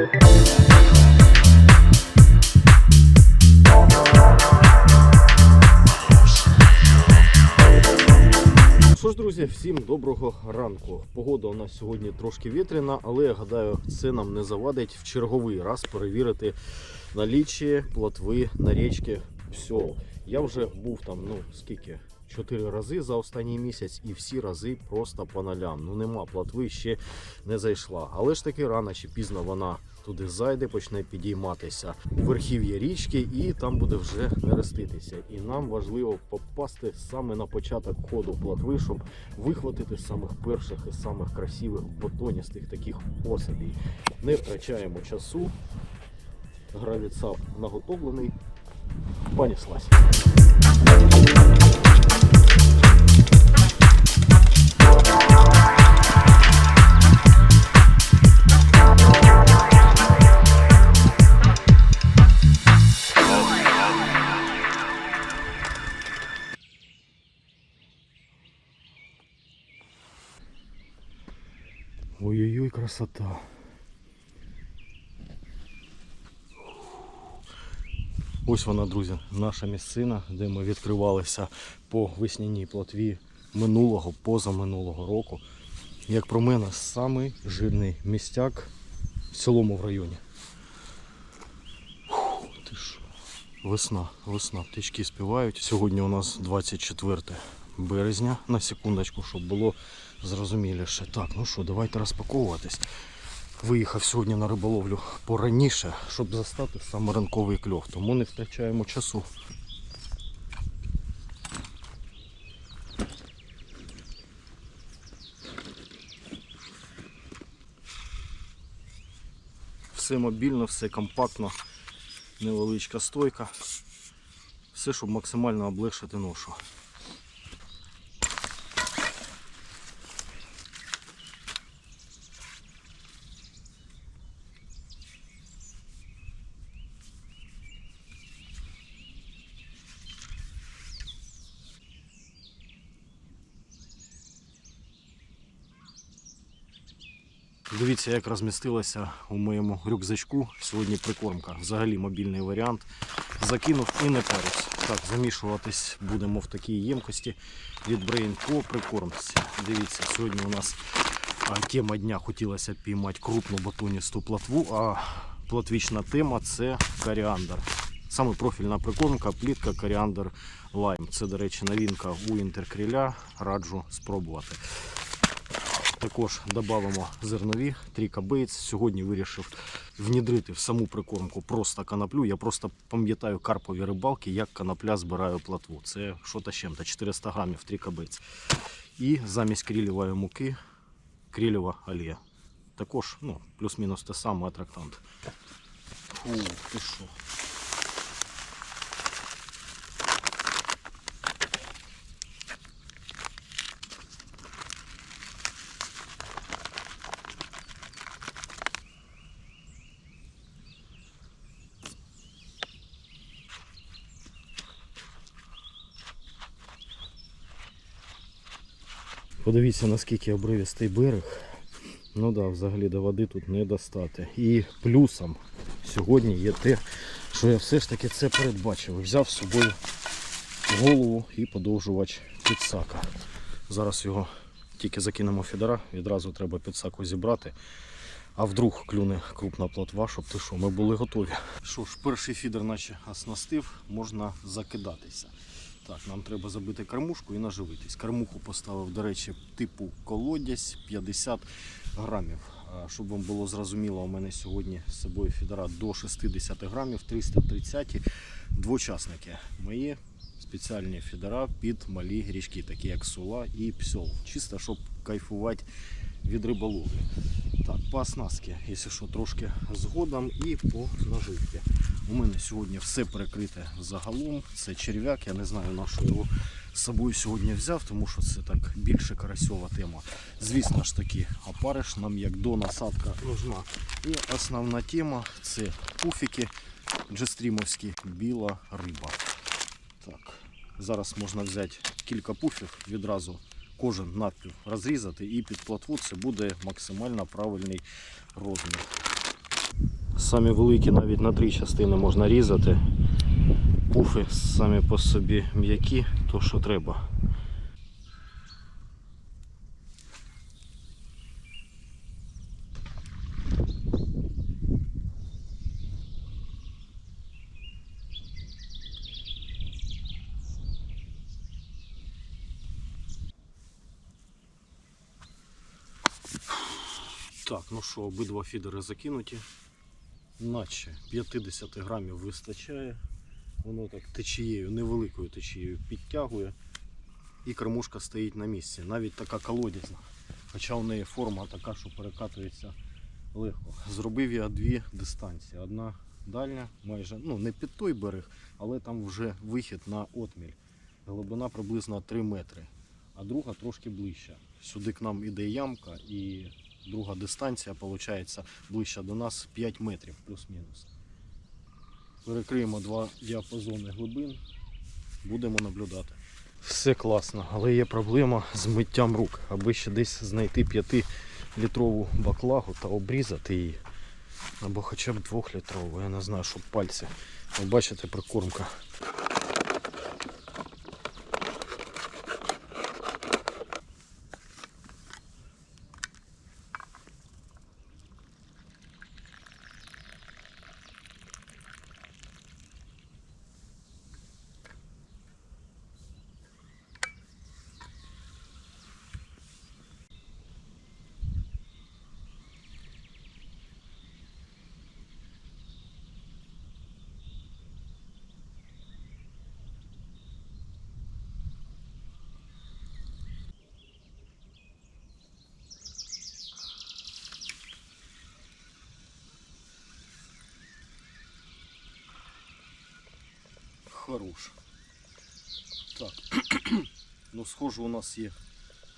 Що ж, друзі, всім доброго ранку. Погода у нас сьогодні трошки вітряна, але я гадаю, це нам не завадить в черговий раз перевірити наліччя плотви на річки Псьол. Я вже був там, ну скільки? Чотири рази за останній місяць, і всі рази просто по нолям. Ну нема плотви, ще не зайшла. Але ж таки рано чи пізно вона туди зайде, почне підійматися у верхів'я річки, і там буде вже нереститися. І нам важливо попасти саме на початок ходу плотви, щоб вихватити самих перших і самих красивих бутоністих таких особей. Не втрачаємо часу. Гравіцап наготовлений. Понеслась. Красота. Ось вона, друзі, наша місцина, де ми відкривалися по весняній плотві минулого, позаминулого року. Як про мене, самий жирний містяк в цілому в районі. Ти що? Весна, весна, птички співають. Сьогодні у нас 24 березня, на секундочку, щоб було зрозуміліше. Так, ну що, давайте розпаковуватись. Виїхав сьогодні на риболовлю пораніше, щоб застати саме ранковий кльов, тому не втрачаємо часу. Все мобільно, все компактно, невеличка стойка. Все, щоб максимально облегшити ношу. Дивіться, як розмістилася у моєму рюкзачку сьогодні прикормка. Взагалі мобільний варіант. Закинув і не парюсь. Так, замішуватись будемо в такій ємкості від Brain по прикормці. Дивіться, сьогодні у нас тема дня хотілося піймати крупну батоністу платву, а платвічна тема це коріандр. Саме профільна прикормка, плітка коріандр лайм. Це, до речі, новинка у інтеркріля. Раджу спробувати. Також додамо зернові, тріка бейтс. Сьогодні вирішив внідрити в саму прикормку просто канаплю. Я просто пам'ятаю карпові рибалки, як канапля збираю платву. Це що та чим-то 400 грамів тріка бейтс. І замість крілівої муки крілєва олія. Також ну, плюс-мінус те саме атрактант. Фу, ти що. Подивіться, наскільки обривістий берег. Ну да, взагалі до води тут не достати. І плюсом сьогодні є те, що я все ж таки це передбачив. Взяв з собою голову і подовжувач підсака. Зараз його тільки закинемо фідера, відразу треба підсаку зібрати. А вдруг клюне крупна плотва, щоб ти що, ми були готові. Що ж, перший фідер наче оснастив, можна закидатися. Так, нам треба забити кормушку і наживитись. Кормуху поставив, до речі, типу колодязь 50 грамів. Щоб вам було зрозуміло, у мене сьогодні з собою фідера до 60 грамів, 330 двочасники. Мої спеціальні фідера під малі річки, такі як Сула і Псьол. Чисто, щоб кайфувати від риболовлі. Так, по оснастці, якщо що, трошки згодом і по наживці. У мене сьогодні все перекрите загалом. Це черв'як, я не знаю на що його з собою сьогодні взяв, тому що це так більше карасьова тема. Звісно ж таки, опариш нам як до насадка нужна. І основна тема це пуфіки джестрімовські біла риба. Так, зараз можна взяти кілька пуфів відразу. Кожен надпів розрізати і під платву це буде максимально правильний розмір. Самі великі навіть на три частини можна різати. Пуфи самі по собі м'які, то що треба. Так, ну що, обидва фідери закинуті. Наче 50 грамів вистачає. Воно так течією, невеликою течією підтягує. І кормушка стоїть на місці. Навіть така колодязна. Хоча у неї форма така, що перекатується легко. Зробив я дві дистанції. Одна дальня, майже ну не під той берег, але там вже вихід на отміль. Глибина приблизно 3 метри, а друга трошки ближча. Сюди к нам іде ямка і друга дистанція виходить ближче до нас 5 метрів плюс-мінус. Перекриємо два діапазони глибин, будемо наблюдати. Все класно, але є проблема з миттям рук, аби ще десь знайти 5-літрову баклагу та обрізати її. Або хоча б 2-літрову, я не знаю, щоб пальці. Ви бачите, прикормка. Хорош. Так. ну, схоже, у нас є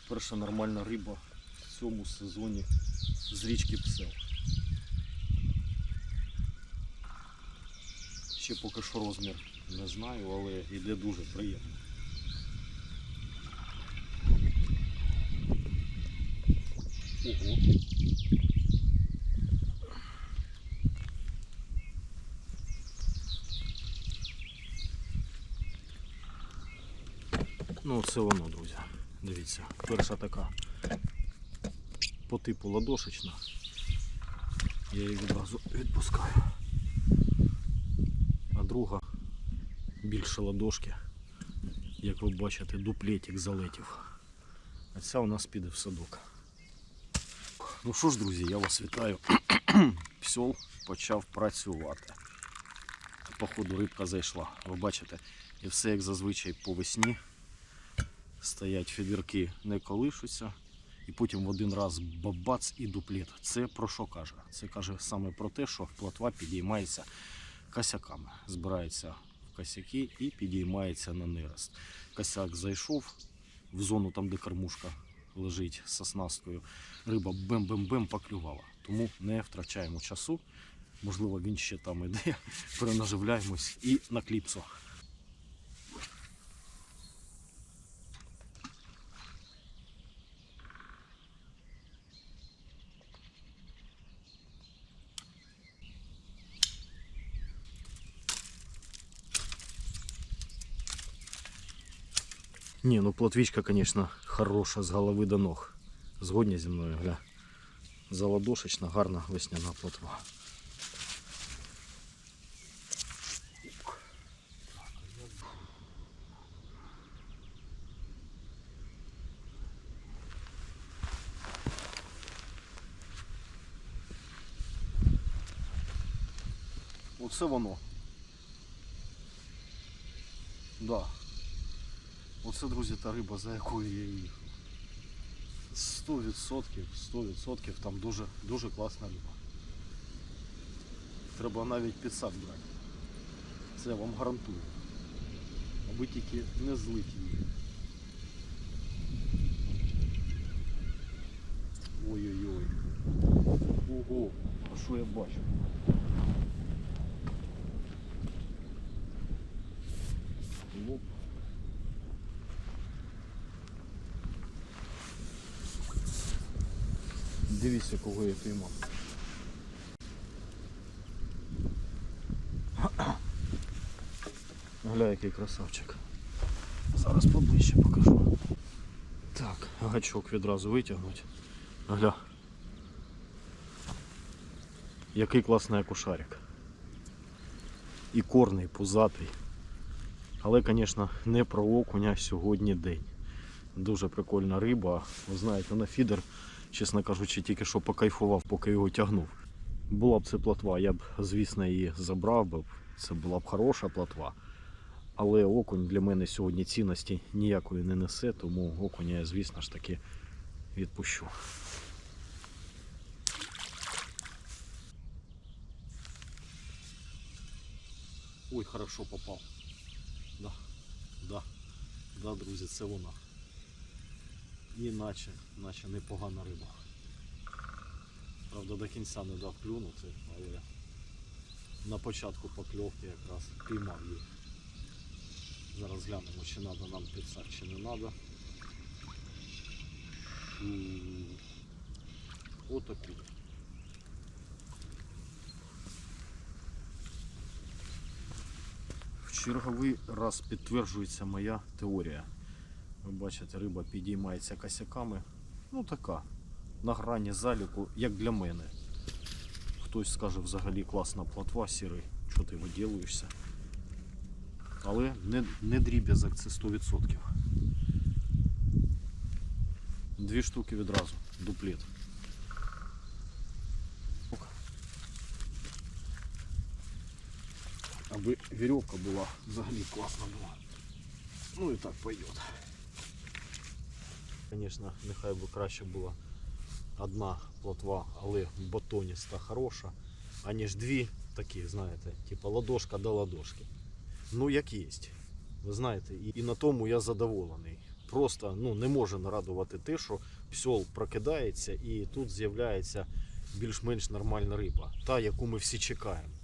перша нормальна риба в цьому сезоні з річки Псел. Ще поки що розмір не знаю, але йде дуже приємно. Ого. Це воно, друзі. Дивіться, перша така по типу ладошечна. Я її відразу відпускаю. А друга більше ладошки. Як ви бачите, дуплетик залетів. А ця у нас піде в садок. Ну що ж, друзі, я вас вітаю. Псьол почав працювати. Походу рибка зайшла. Ви бачите, і все як зазвичай по весні стоять фідерки, не колишуться, і потім в один раз бабац і дуплет. Це про що каже? Це каже саме про те, що плотва підіймається косяками, збирається в косяки і підіймається на нерест. Косяк зайшов в зону там, де кормушка лежить з оснасткою. Риба бем-бем-бем поклювала. Тому не втрачаємо часу. Можливо, він ще там іде, перенаживляємось і на кліпсу. Ні, ну плотвічка, звісно, хороша з голови до ног. Згодні зі мною, гля. Заладошечна, гарна весняна плотва. Оце воно. Да. Оце, друзі, та риба, за якою я їхав. 100%, 100% там дуже, дуже класна риба. Треба навіть підсак брати. Це я вам гарантую. Аби тільки не злить її. Ой-ой-ой. Ого, а що я бачу? дивимося, кого я піймав. Гля, який красавчик. Зараз поближче покажу. Так, гачок відразу витягнуть. Гля. Який класний акушарик. І корний, пузатий. Але, звісно, не про окуня сьогодні день. Дуже прикольна риба. Ви знаєте, на фідер чесно кажучи, тільки що покайфував, поки його тягнув. Була б це плотва, я б, звісно, її забрав би. Це була б хороша плотва. Але окунь для мене сьогодні цінності ніякої не несе, тому окуня я, звісно ж таки, відпущу. Ой, хорошо попав. Да, да, да, друзі, це вона. Іначе, наче непогана риба. Правда, до кінця не дав клюнути, але на початку покльовки якраз піймав її. Зараз глянемо, чи треба нам підсак, чи не треба. Отаку. В черговий раз підтверджується моя теорія. Ви бачите, риба підіймається косяками. Ну така. На грані заліку, як для мене. Хтось скаже взагалі класна плотва сірий, що ти виділуєшся. Але не, не дріб'язок це 100%. Дві штуки відразу, дуплет. Аби вірьовка була, взагалі класна була. Ну і так пойдет. Звісно, нехай би краще була одна плотва, але батоніста хороша, аніж дві такі, знаєте, типу ладошка до ладошки. Ну, як є. Ви знаєте, і, на тому я задоволений. Просто ну, не може нарадувати те, що псьол прокидається і тут з'являється більш-менш нормальна риба, та, яку ми всі чекаємо.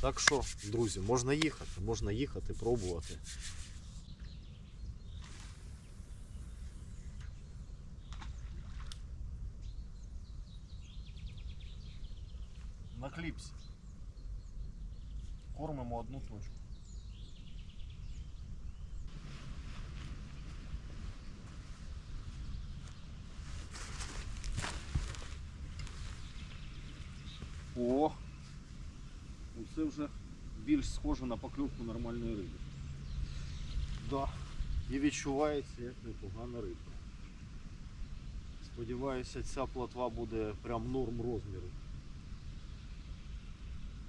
Так що, друзі, можна їхати, можна їхати, пробувати. На кліпсі. Кормимо одну точку. О! Оце вже більш схоже на покльовку нормальної риби. Да. І відчувається як непогана риба. Сподіваюся, ця плотва буде прям норм розміру.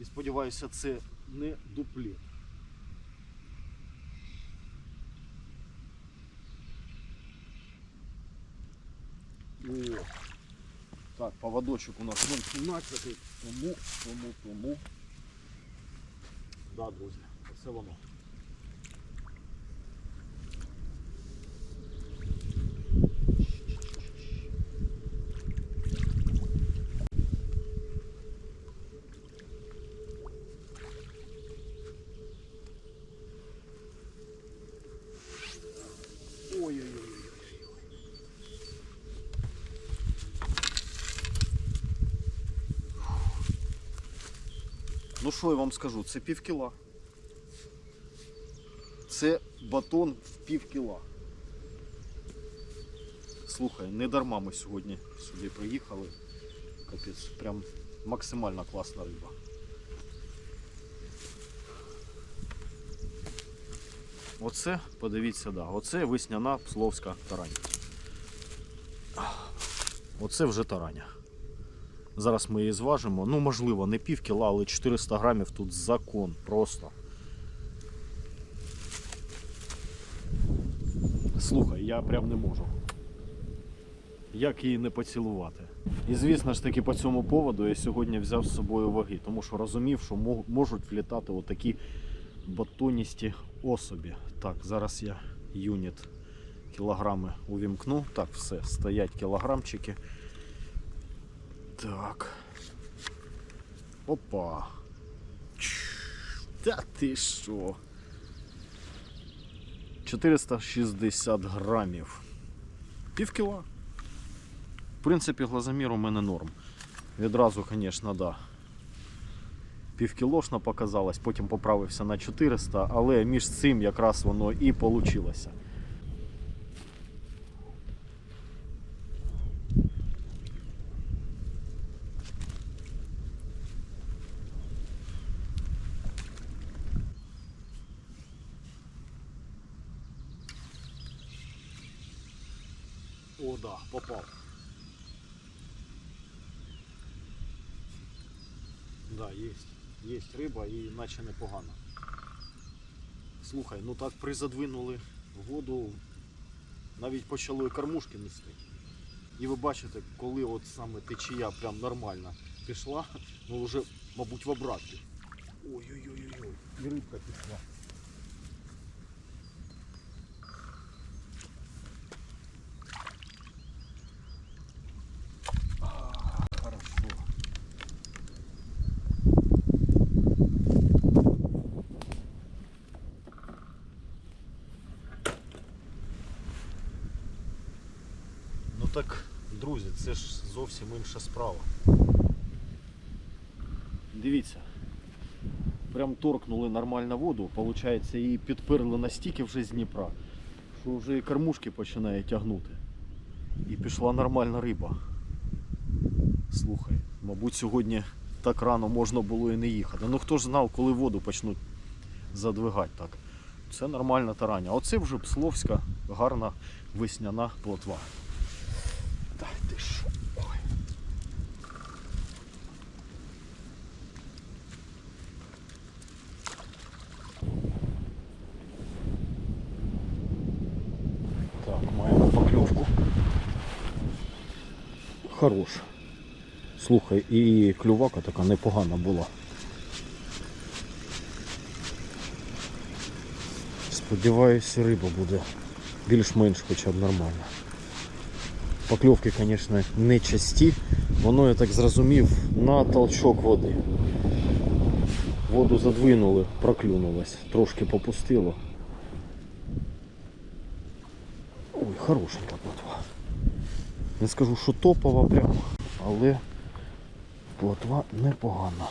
І сподіваюся, це не дуплет. О, так, поводочок у нас 0,17, тому, тому, тому. Да, друзі, це воно. Що я вам скажу, це пів кіла. Це батон в пів кіла. Слухай, не дарма ми сьогодні сюди приїхали. Капець, прям максимально класна риба. Оце, подивіться, да, оце весняна псловська тараня. Оце вже тараня. Зараз ми її зважимо. Ну, можливо, не пів кіла, але 400 грамів тут закон просто. Слухай, я прям не можу. Як її не поцілувати? І звісно ж таки по цьому поводу я сьогодні взяв з собою ваги, тому що розумів, що можуть влітати отакі батоністі особі. Так, зараз я юніт кілограми увімкну. Так, все, стоять кілограмчики. Так. Опа. Та ти що? 460 грамів. Пів кіла. В принципі, глазомір у мене норм. Відразу, звісно, да. півкілошна показалась, потім поправився на 400, але між цим якраз воно і получилося. О, да, попав. Да, Есть риба і наче непогано. Слухай, ну так призадвинули воду, навіть почали кормушки нести. І ви бачите, коли от саме течія прям нормально пішла, ну вже, мабуть, в обратки. Ой-ой-ой-ой, і рибка пішла. А, Хорошо. Ну так, друзі, це ж зовсім інша справа. Дивіться. Прям торкнули нормально воду, виходить, її підперли настільки вже з Дніпра, що вже і кормушки починає тягнути. І пішла нормальна риба. Слухай, мабуть, сьогодні так рано можна було і не їхати. Ну хто ж знав, коли воду почнуть задвигати так. Це нормальна тарання. Оце вже псловська, гарна весняна плотва. Та ти що? Ой. Так, маємо покльовку. Хорош. Слухай, і клювака така непогана була. Сподіваюся, риба буде більш-менш хоча б нормальна. Покльовки, звісно, не часті. Воно, я так зрозумів, на толчок води. Воду задвинули, проклюнулось, трошки попустило. Ой, хорошенька плотва. Не скажу, що топова прямо, але плотва непогана.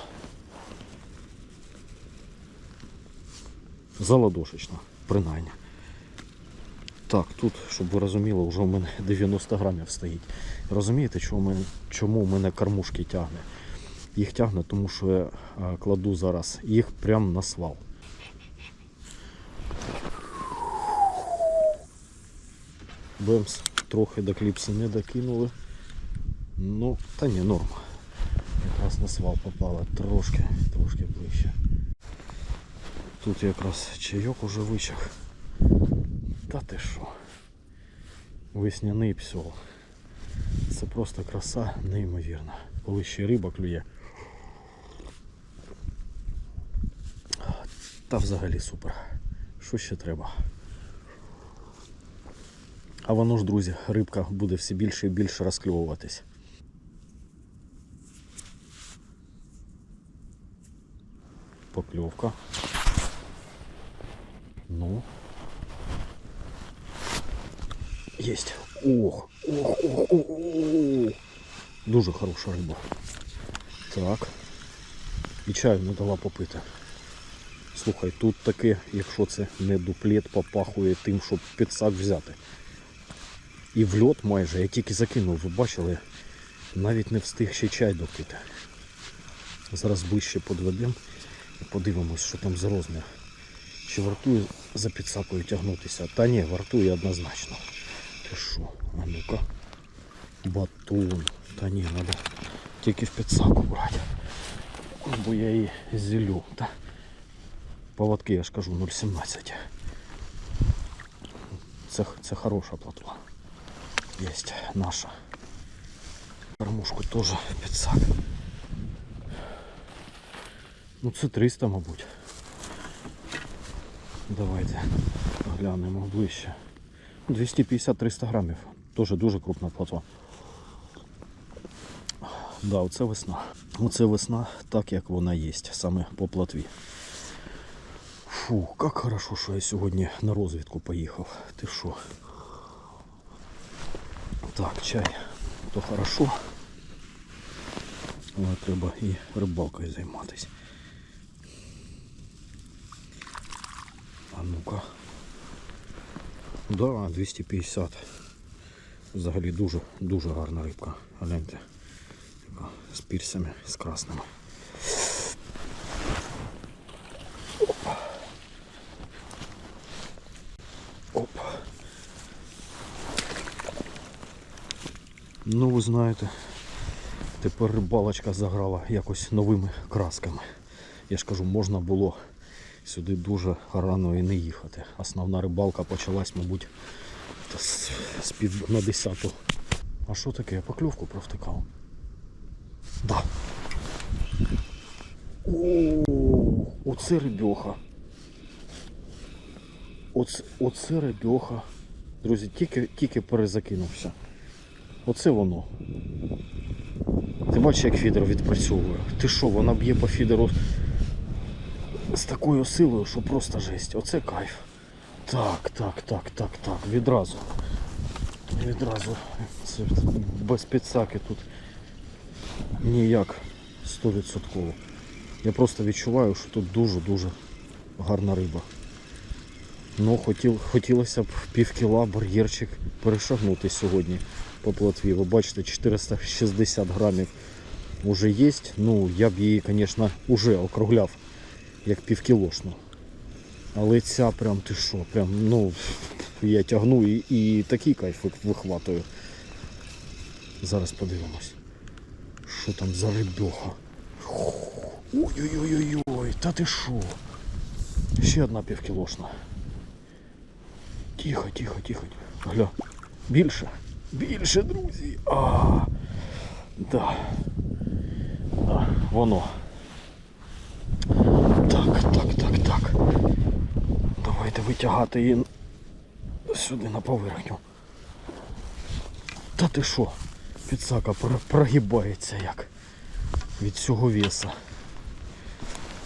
Заладошечна, принаймні. Так, тут, щоб ви розуміли, вже у мене 90 грамів стоїть. Розумієте, чому, мене, чому у мене кормушки тягне? Їх тягне, тому що я кладу зараз їх прямо на свал. Бемс трохи до кліпси не докинули. Ну, та ні, норма. Якраз на свал попала трошки, трошки ближче. Тут якраз чайок уже вичах. Та ти що? Весняний псьол. Це просто краса неймовірна. Коли ще риба клює. Та взагалі супер. Що ще треба? А воно ж, друзі, рибка буде все більше і більше розкльовуватись. Покльовка. Ну. Есть. Ох, ох, ох, ох, ох. Дуже хороша риба. Так. І чаю не дала попити. Слухай, тут таке, якщо це не дуплет, попахує тим, щоб підсак взяти. І в льот майже, я тільки закинув, ви бачили, навіть не встиг ще чай допити. Зараз ближче подведемо і подивимось, що там за розмір. Чи вартує за підсакою тягнутися? Та ні, вартує однозначно. Ти що? А ну-ка. Батон. Та ні, треба тільки в підсаку брати. Бо я її зілю. Та поводки, я ж кажу, 0,17. Це, це хороша платва. Есть наша. Кормушку теж підсак. Ну це 300, мабуть. Давайте глянемо ближче. 250-300 грамів. Теж дуже крупна платва. Да, оце весна. Оце весна, так як вона є, саме по платві. Фу, як хорошо, що я сьогодні на розвідку поїхав. Ти що? Так, чай, то хорошо. Але треба і рибалкою займатися. А ну-ка. Да, 250. Взагалі дуже дуже гарна рибка. Гляньте. З пірсами, з красними. Знаєте, тепер рибалочка заграла якось новими красками. Я ж кажу, можна було сюди дуже рано і не їхати. Основна рибалка почалась, мабуть, з, пів на десяту. А що таке? Я покльовку провтикав. Да. О, оце рибьоха. Оце, оце рибьоха. Друзі, тільки, тільки перезакинувся. Оце воно. Ти бачиш, як фідер відпрацьовує. Ти що, вона б'є по фідеру з такою силою, що просто жесть. Оце кайф. Так, так, так, так, так. Відразу. Відразу. Це без підсаки тут ніяк 100%. Я просто відчуваю, що тут дуже-дуже гарна риба. Ну, хотілося б пів кіла бар'єрчик перешагнути сьогодні по плотві. Ви бачите, 460 грамів вже є. Ну, я б її, звісно, вже округляв як півкілошну. Але ця прям ти що, прям, ну, я тягну і, і такий кайф вихватую. Зараз подивимось. Що там за рибьоха? Ой-ой-ой-ой, та ти що? Ще одна півкілошна. Тихо, тихо, тихо. Гля. Більше. Більше, друзі. А, да. Да, воно. Так, так, так, так. Давайте витягати її сюди на поверхню. Та ти що? Підсака прогибається як від цього веса.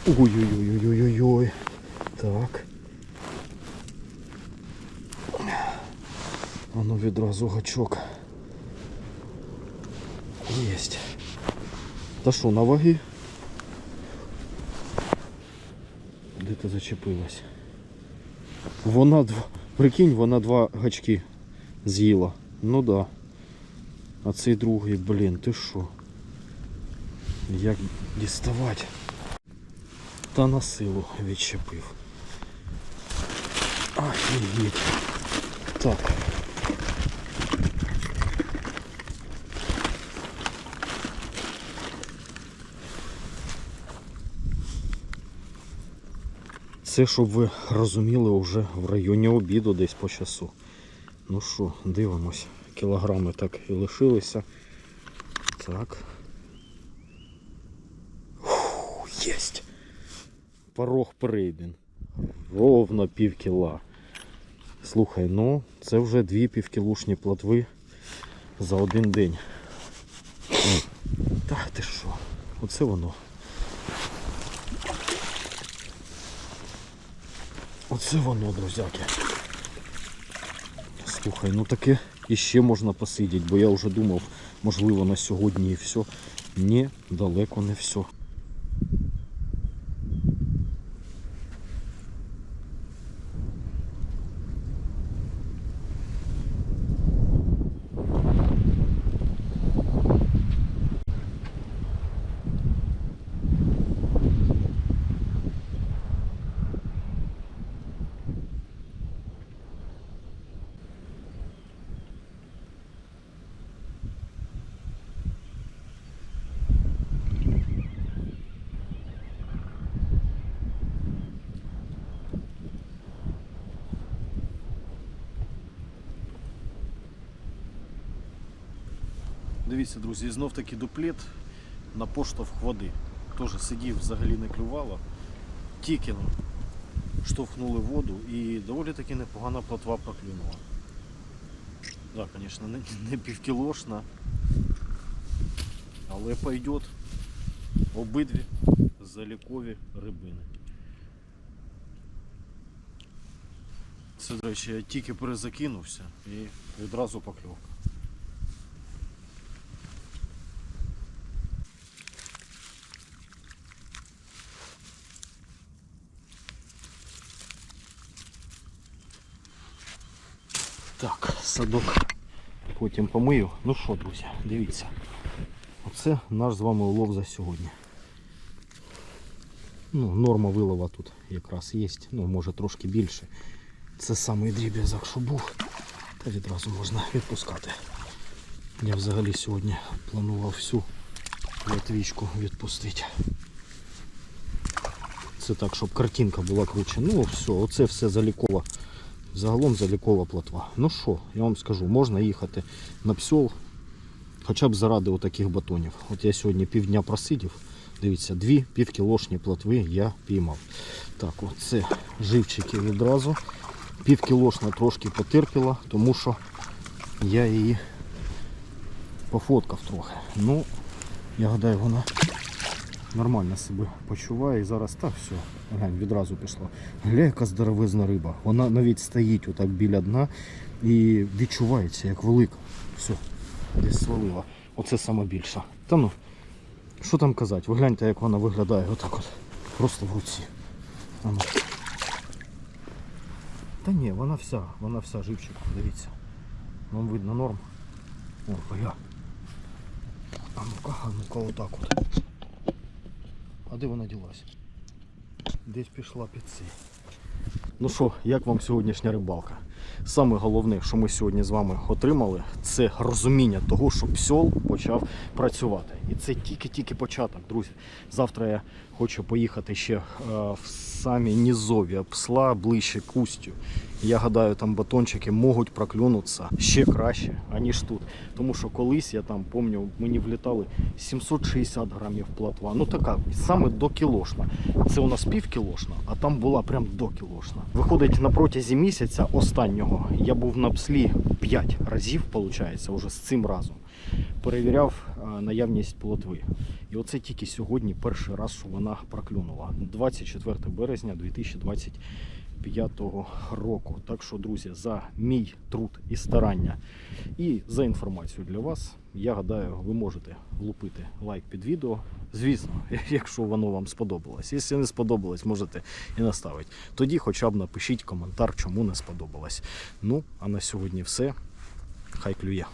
Ой-ой-ой-ой-ой-ой. Так. Воно відразу гачок. Єсть. Та що, на ваги? Де ти зачепилась? Вона два. Прикинь, вона два гачки з'їла. Ну да. А цей другий, блін, ти що? Як діставати? Та на силу відчепив. Офігеть. Так. Це, щоб ви розуміли, вже в районі обіду десь по часу. Ну що, дивимось. Кілограми так і лишилися. Так. Єсть. Порог прийден. Ровно пів кіла. Слухай, ну це вже дві півкілушні плотви за один день. Та ти що? Оце воно. Оце воно, друзяки. Слухай, ну таке іще можна посидіти, бо я вже думав, можливо, на сьогодні і все. Ні, далеко не все. Дивіться, друзі, знов таки дуплет на поштовх води. Теж сидів, взагалі не клювало. Тільки штовхнули воду і доволі таки непогана плотва проклюнула. Так, да, звісно, не, не півкілошна, але пойдет обидві залікові рибини. Це, до речі, я тільки перезакинувся і відразу покльовка. Так, садок потім помию. Ну що, друзі, дивіться. Оце наш з вами улов за сьогодні. Ну, норма вилова тут якраз є. Ну, може трошки більше. Це самий дріб'язок, що був. Та відразу можна відпускати. Я взагалі сьогодні планував всю латвічку відпустити. Це так, щоб картинка була круче. Ну все, оце все залікова. Загалом залікова плотва. Ну що, я вам скажу, можна їхати на псьол, хоча б заради отаких батонів. От я сьогодні півдня просидів. Дивіться, дві півкілошні плотви я піймав. Так, оце живчики відразу. Півкілошна трошки потерпіла, тому що я її пофоткав трохи. Ну, я гадаю, вона нормально себе почуває. І зараз так все. Глянь, відразу пішло. Гля, яка здоровезна риба. Вона навіть стоїть отак біля дна і відчувається як велика. Все, десь свалила. Оце саме більше. Та ну, що там казати? Ви гляньте, як вона виглядає отак от. Просто в руці. А ну. Та ні, вона вся, вона вся живчик, дивіться. Вам видно норм. О, бля. А ну-ка, а ну-ка, отак от. А де вона ділась? Десь пішла під цей. Ну що, як вам сьогоднішня рибалка? Саме головне, що ми сьогодні з вами отримали, це розуміння того, що псьол почав працювати. І це тільки-тільки початок, друзі. Завтра я хочу поїхати ще е, в самі низові псла ближче к устю. Я гадаю, там батончики можуть проклюнутися ще краще, аніж тут. Тому що колись я там пам'ятаю, мені влітали 760 грамів платва. Ну така, саме до кілошна. Це у нас пів кілошна, а там була прям до кілошна. Виходить, на протязі місяця останнього я був на пслі 5 разів, виходить, уже з цим разом. Перевіряв наявність плотви. І оце тільки сьогодні перший раз, що вона проклюнула. 24 березня 2025 року. Так що, друзі, за мій труд і старання і за інформацію для вас, я гадаю, ви можете влупити лайк під відео. Звісно, якщо воно вам сподобалось. Якщо не сподобалось, можете і наставити. Тоді хоча б напишіть коментар, чому не сподобалось. Ну, а на сьогодні все. Хай клює.